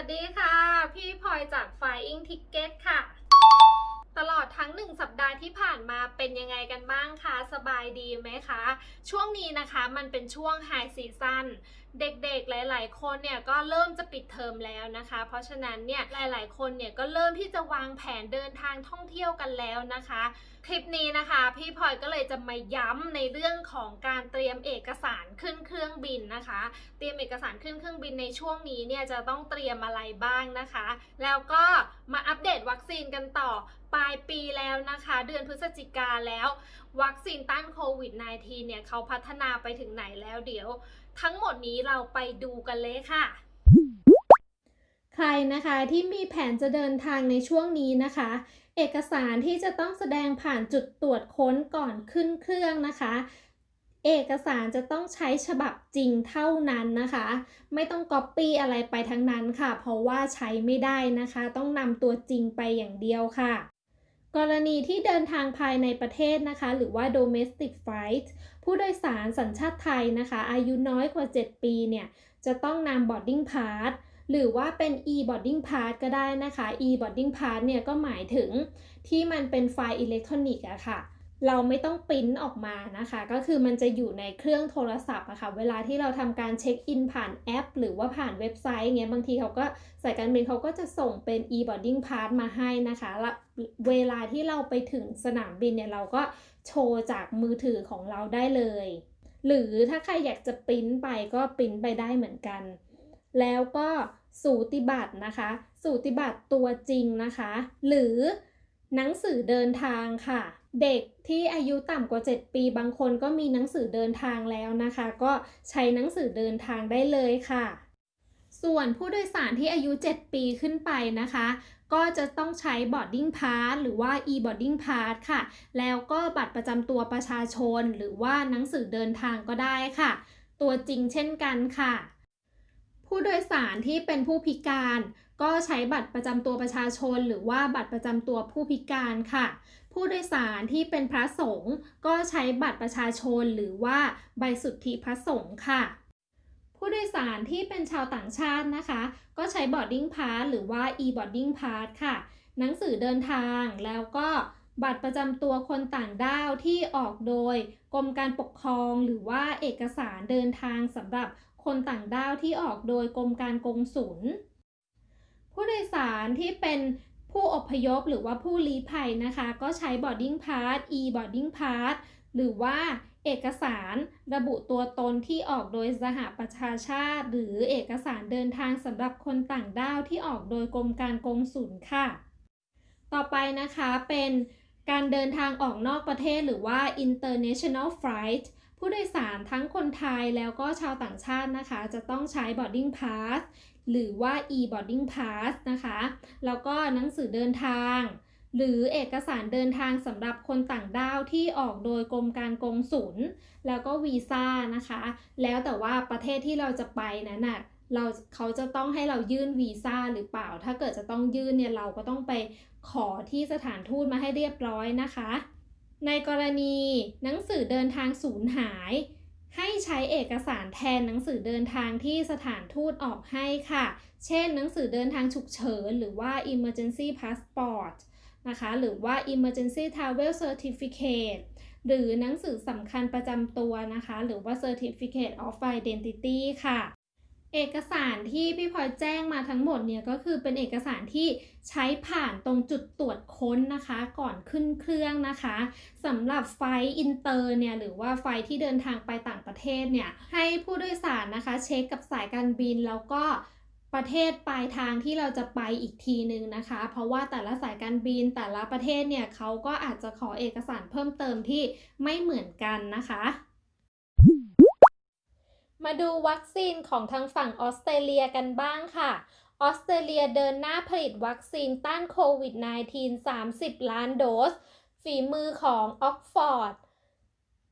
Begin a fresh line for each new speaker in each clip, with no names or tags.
วัสดีค่ะ พี่พลอยจาก Flying Ticket ค่ะ ตลอดทั้ง 1 สัปดาห์ที่ผ่านมาเป็นยังไงกันบ้างคะสบายดีไหมคะ ช่วงนี้นะคะมันเป็นช่วง High Season เด็กๆหลาย ๆ คนเนี่ยก็เริ่มจะปิดเทอมแล้วนะคะ เพราะฉะนั้นเนี่ยหลายๆ คนเนี่ยก็เริ่มที่จะวางแผนเดินทางท่องเที่ยวกันแล้วนะคะ คลิปนี้นะคะพี่พลอยก็เลยจะมาย้ำในเรื่องของการเตรียมเอกสารขึ้นเครื่องบินนะคะ เตรียมเอกสารขึ้นเครื่องบินในช่วงนี้เนี่ยจะต้องเตรียมอะไรบ้างนะคะ แล้วก็มาอัปเดตวัคซีนกันต่อปลายปีแล้วนะคะ เดือนพฤศจิกาแล้ว วัคซีนต้านโควิด -19 เนี่ยเขาพัฒนาไปถึงไหนแล้วเดี๋ยว ทั้งหมดนี้เราไปดูกันเลยค่ะใครนะคะที่มีแผนจะเดินทางในช่วงนี้นะคะ เอกสารที่จะต้องแสดงผ่านจุดตรวจค้นก่อนขึ้นเครื่องนะคะ เอกสารจะต้องใช้ฉบับจริงเท่านั้นนะคะ ไม่ต้องก๊อปปี้อะไรไปทั้งนั้นค่ะ เพราะว่าใช้ไม่ได้นะคะ ต้องนำตัวจริงไปอย่างเดียวค่ะ กรณีที่เดินทางภายในประเทศนะคะ หรือว่า domestic flight ผู้โดยสารสัญชาติไทยนะคะ อายุน้อยกว่า 7 ปีเนี่ย จะต้องนำ boarding pass หรือว่าเป็น e-boarding pass ก็ได้นะคะ e-boarding pass เนี่ยก็หมายถึงที่มันเป็นไฟล์อิเล็กทรอนิกส์อะค่ะ เราไม่ต้องปริ้นออกมานะคะ ก็คือมันจะอยู่ในเครื่องโทรศัพท์อะค่ะ เวลาที่เราทำการเช็คอินผ่านแอป หรือว่าผ่านเว็บไซต์เงี้ย บางทีเขาก็สายการบินเขาก็จะส่งเป็น e-boarding pass มาให้นะคะแล้วเวลาที่เราไปถึงสนามบินเนี่ยเราก็โชว์จากมือถือของเราได้เลย หรือถ้าใครอยากจะปริ้นไปก็ปริ้นไปได้เหมือนกัน แล้วก็สูติบัตรนะคะ สูติบัตรตัวจริงนะคะ หรือหนังสือเดินทางค่ะ เด็กที่อายุต่ำกว่า 7 ปีบางคนก็มีหนังสือเดินทางแล้วนะคะ ก็ใช้หนังสือเดินทางได้เลยค่ะ ส่วนผู้โดยสารที่อายุ 7 ปีขึ้นไปนะคะ ก็จะต้องใช้ boarding pass หรือว่า e-boarding pass ค่ะ แล้วก็บัตรประจำตัวประชาชน หรือว่าหนังสือเดินทางก็ได้ค่ะ ตัวจริงเช่นกันค่ะ ผู้โดยสารที่เป็นผู้พิการ ก็ใช้บัตรประจำตัวประชาชน หรือว่าบัตรประจำตัวผู้พิการค่ะ ผู้โดยสารที่เป็นพระสงฆ์ก็ใช้บัตรประชาชน หรือว่าใบสุทธิพระสงฆ์ค่ะ ผู้โดยสารที่เป็นชาวต่างชาตินะคะ ก็ใช้ boarding pass หรือว่า e-boarding pass ค่ะ หนังสือเดินทางแล้วก็บัตรประจำตัวคนต่างด้าวที่ออกโดย กรมการปกครองหรือว่าเอกสารเดินทางสำหรับ คนต่างด้าวที่ออกโดยกรมการกงสุล ผู้โดยสารที่เป็นผู้อพยพหรือว่าผู้ลี้ภัยนะคะ ก็ใช้ boarding pass e-boarding pass หรือว่าเอกสารระบุตัวตนที่ออกโดยสหประชาชาติ หรือเอกสารเดินทางสำหรับคนต่างด้าวที่ออกโดยกรมการกงสุลค่ะ ต่อไปนะคะเป็นการเดินทางออกนอกประเทศหรือว่า international flight ผู้โดยสารทั้งคนไทยแล้วก็ชาวต่างชาตินะคะ จะต้องใช้ boarding pass หรือว่า e-boarding pass นะคะ แล้วก็หนังสือเดินทาง หรือเอกสารเดินทางสำหรับคนต่างด้าวที่ออกโดยกรมการกงสุลแล้วก็วีซ่านะคะ แล้วแต่ว่าประเทศที่เราจะไปนั้นน่ะเราเขาจะต้องให้เรายื่นวีซ่าหรือเปล่า ถ้าเกิดจะต้องยื่นเนี่ยเราก็ต้องไปขอที่สถานทูตมาให้เรียบร้อยนะคะ ในกรณีหนังสือเดินทางสูญหาย ให้ใช้เอกสารแทนหนังสือเดินทางที่สถานทูตออกให้ค่ะ เช่น หนังสือเดินทางฉุกเฉินหรือว่า emergency passport นะคะ หรือว่า emergency travel certificate หรือหนังสือสำคัญประจำตัวนะคะ หรือว่า certificate of identity ค่ะ เอกสารที่พี่พลอยแจ้งมาทั้งหมดเนี่ยก็คือเป็นเอกสารที่ใช้ผ่านตรงจุดตรวจค้นนะคะ ก่อนขึ้นเครื่องนะคะสำหรับไฟอินเตอร์เนี่ยหรือว่าไฟที่เดินทางไปต่างประเทศเนี่ยให้ผู้โดยสารนะคะ เช็คกับสายการบินแล้วก็ประเทศปลายทางที่เราจะไปอีกทีหนึ่งนะคะ เพราะว่าแต่ละสายการบินแต่ละประเทศเนี่ยเขาก็อาจจะขอเอกสารเพิ่มเติมที่ไม่เหมือนกันนะคะ มาดูวัคซีนของทางฝั่งออสเตรเลียกันบ้างค่ะ ออสเตรเลียเดินหน้าผลิตวัคซีนต้านโควิด -19 30 ล้านโดส ฝีมือของออกฟอร์ด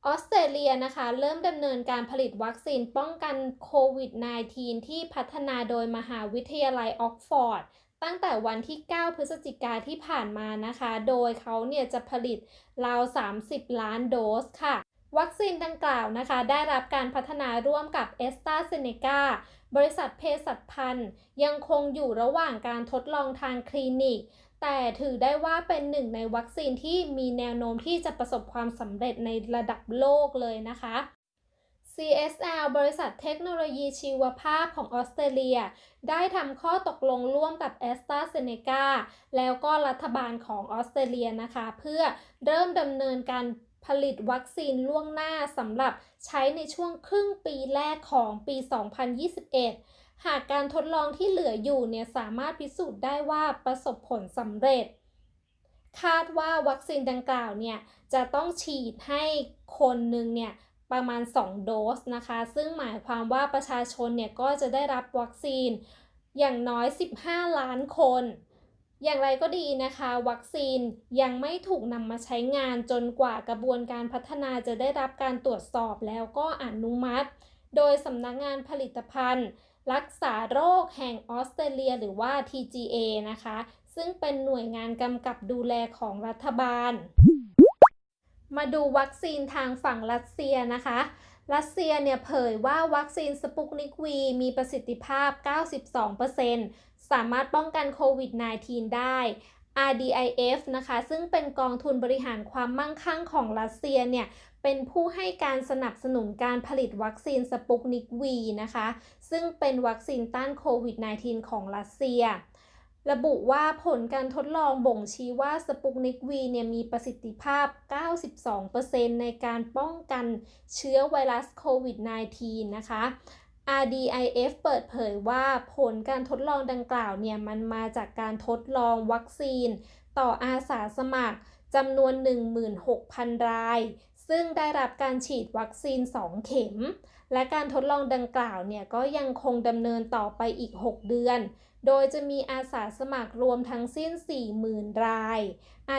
ออสเตรเลียนะคะ เริ่มดำเนินการผลิตวัคซีนป้องกันโควิด -19 ที่พัฒนาโดยมหาวิทยาลัยออกฟอร์ดตั้งแต่วันที่ 9 พฤศจิกาที่ผ่านมานะคะ โดยเขาเนี่ยจะผลิตราว 30 ล้านโดสค่ะ วัคซีนดังกล่าวนะคะ ได้รับการพัฒนาร่วมกับ a s t r a z เซ e c a บริษัทเภสัชพันธ์ยังคงอยู่ระหว่างการทดลองทางคลินิก แต่ถือได้ว่าเป็นหนึ่งในวัคซีนที่มีแนวโน้มที่จะประสบความสำเร็จในระดับโลกเลยนะคะ CSL บริษัทเทคโนโลยีชีวภาพของออสเตรเลีย ได้ทำข้อตกลงร่วมกับ a s t r a z เซ e c a แล้วก็รัฐบาลของออสเตรเลียนะคะ เพื่อเริ่มดำเนินการ ผลิตวัคซีนล่วงหน้าสำหรับใช้ในช่วงครึ่งปีแรกของปี 2021 หากการทดลองที่เหลืออยู่เนี่ยสามารถพิสูจน์ได้ว่าประสบผลสำเร็จ คาดว่าวัคซีนดังกล่าวเนี่ยจะต้องฉีดให้คนหนึ่งเนี่ยประมาณ 2 โดสนะคะ ซึ่งหมายความว่าประชาชนเนี่ยก็จะได้รับวัคซีนอย่างน้อย 15 ล้านคน อย่างไรก็ดีนะคะ วัคซีนยังไม่ถูกนำมาใช้งานจนกว่ากระบวนการพัฒนาจะได้รับการตรวจสอบแล้วก็อนุมัติ โดยสำนักงานผลิตภัณฑ์ รักษาโรคแห่งออสเตรเลียหรือว่า TGA นะคะ ซึ่งเป็นหน่วยงานกำกับดูแลของรัฐบาล มาดูวัคซีนทางฝั่งรัสเซียนะคะ รัสเซียเนี่ยเผยว่าวัคซีนสปุกนิกวีมีประสิทธิภาพ 92%สามารถป้องกันโควิด -19 ได้ RDIF นะคะ ซึ่งเป็นกองทุนบริหารความมั่งคั่งของรัสเซียเนี่ย เป็นผู้ให้การสนับสนุนการผลิตวัคซีนสปุกนิกวีนะคะ ซึ่งเป็นวัคซีนต้านโควิด -19 ของรัสเซีย ระบุว่าผลการทดลองบ่งชี้ว่าสปุกนิกวีเนี่ยมีประสิทธิภาพ 92%ในการป้องกันเชื้อไวรัสโควิด -19 นะคะ RDIF เปิดเผยว่าผลการทดลองดังกล่าวเนี่ยมันมาจากการทดลองวัคซีน ต่ออาสาสมัครจำนวน 16,000 ราย ซึ่งได้รับการฉีดวัคซีน 2 เข็ม และการทดลองดังกล่าวเนี่ยก็ยังคงดำเนินต่อไปอีก 6 เดือน โดยจะมีอาสาสมัครรวมทั้งสิ้น 40,000 ราย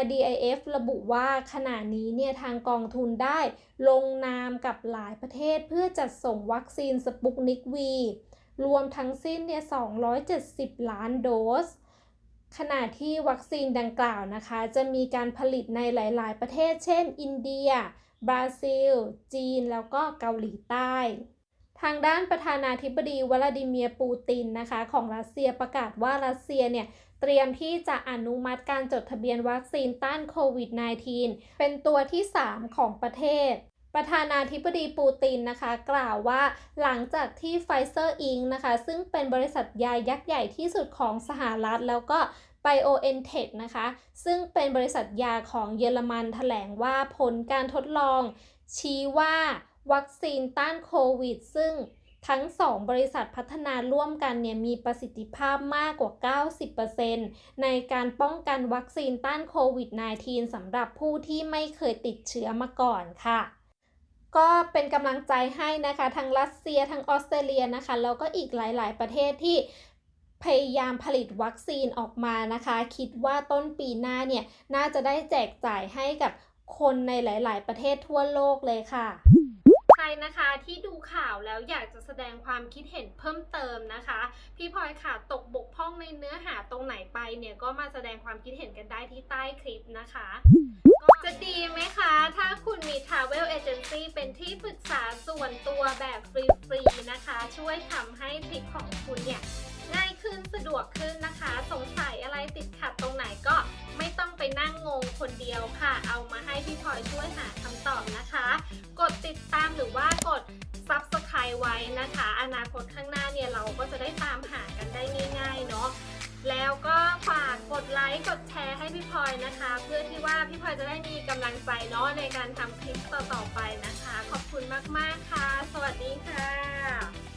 RDIF ระบุว่าขณะนี้เนี่ยทางกองทุนได้ลงนามกับหลายประเทศเพื่อจัดส่งวัคซีนสปุกนิกวีรวมทั้งสิ้นเนี่ย 270 ล้านโดส ขณะที่วัคซีนดังกล่าวนะคะ จะมีการผลิตในหลาย ๆ ประเทศ เช่น อินเดีย บราซิล จีน แล้วก็เกาหลีใต้ ทางด้านประธานาธิบดีวลาดิเมียร์ปูตินนะคะของรัสเซียประกาศว่ารัสเซียเนี่ยเตรียมที่จะอนุมัติการจดทะเบียนวัคซีนต้านโควิด -19 เป็นตัวที่ 3 ของประเทศ ประธานาธิบดีปูตินนะคะ กล่าวว่าหลังจากที่ไฟเซอร์อิงนะคะ ซึ่งเป็นบริษัทยายักษ์ใหญ่ที่สุดของสหรัฐแล้วก็ BioNTech นะคะ ซึ่งเป็นบริษัทยาของเยอรมันแถลงว่าผลการทดลองชี้ว่า วัคซีนต้านโควิด ซึ่งทั้ง 2 บริษัทพัฒนาร่วมกันเนี่ยมีประสิทธิภาพมากกว่า 90%ในการป้องกันวัคซีนต้านโควิด -19 สำหรับผู้ที่ไม่เคยติดเชื้อมาก่อนค่ะก็เป็นกำลังใจให้นะคะ ทั้งรัสเซียทั้งออสเตรเลียนะคะ แล้วก็อีกหลาย ๆ ประเทศที่พยายามผลิตวัคซีนออกมานะคะ คิดว่าต้นปีหน้าเนี่ย น่าจะได้แจกจ่ายให้กับคนในหลาย ๆ ประเทศทั่วโลกเลยค่ะ นะคะที่ดูข่าวแล้วอยากจะแสดงความคิดเห็นเพิ่มเติมนะคะ พี่พลอยค่ะตกบกพร่องในเนื้อหาตรงไหนไปเนี่ยก็มาแสดงความคิดเห็นกันได้ที่ใต้คลิปนะคะจะดีไหมคะ ถ้าคุณมี Travel Agency เป็นที่ปรึกษาส่วนตัวแบบฟรีๆนะคะ ช่วยทำให้ทริปของคุณเนี่ย ง่ายขึ้นสะดวกขึ้นนะคะ สงสัยอะไรติดขัดตรงไหนก็ ไปนั่งงงคนเดียวค่ะ เอามาให้พี่พลอยช่วยหาคำตอบนะคะ กดติดตามหรือว่ากด Subscribe ไว้นะคะ อนาคตข้างหน้าเนี่ยเราก็จะได้ตามหากันได้ง่ายๆเนาะแล้วก็ฝากกดไลค์กดแชร์ให้พี่พลอยนะคะ เพื่อที่ว่าพี่พลอยจะได้มีกำลังใจเนาะในการทำคลิปต่อๆไปนะคะ ขอบคุณมากๆค่ะ สวัสดีค่ะ